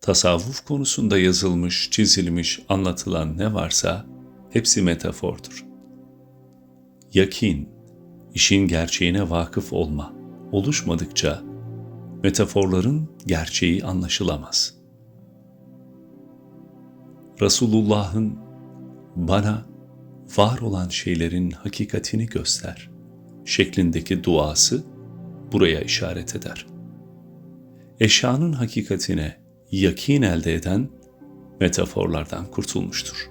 Tasavvuf konusunda yazılmış, çizilmiş, anlatılan ne varsa hepsi metafordur. Yakin, işin gerçeğine vakıf olma, oluşmadıkça metaforların gerçeği anlaşılamaz. Resulullah'ın bana var olan şeylerin hakikatini göster şeklindeki duası buraya işaret eder. Eşyanın hakikatine yakin elde eden metaforlardan kurtulmuştur.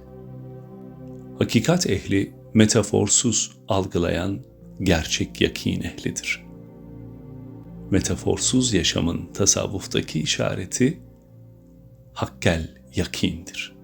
Hakikat ehli metaforsuz algılayan gerçek yakin ehlidir. Metaforsuz yaşamın tasavvuftaki işareti hakkel yakindir.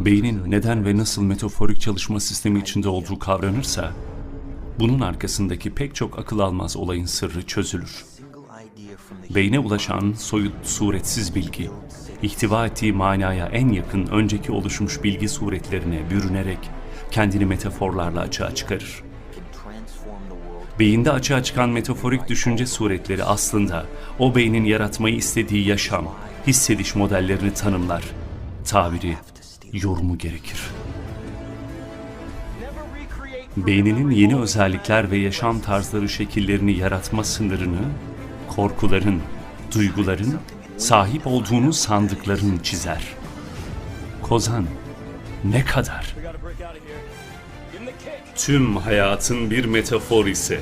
Beynin neden ve nasıl metaforik çalışma sistemi içinde olduğu kavranırsa, bunun arkasındaki pek çok akıl almaz olayın sırrı çözülür. Beyne ulaşan soyut, suretsiz bilgi, ihtiva ettiği manaya en yakın önceki oluşmuş bilgi suretlerine bürünerek kendini metaforlarla açığa çıkarır. Beyinde açığa çıkan metaforik düşünce suretleri aslında o beynin yaratmayı istediği yaşam, hissediş modellerini tanımlar. Tabiri, yorumu gerekir. Beyninin yeni özellikler ve yaşam tarzları şekillerini yaratma sınırını, korkuların, duyguların, sahip olduğunu sandıkların çizer. Kozan, ne kadar? Tüm hayatın bir metafor ise,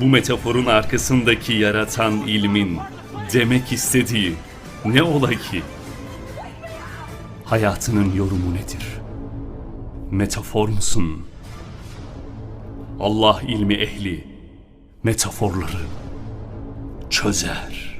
bu metaforun arkasındaki yaratan ilmin demek istediği ne ola ki? Hayatının yorumu nedir? Metafor musun? Allah ilmi ehli metaforları çözer.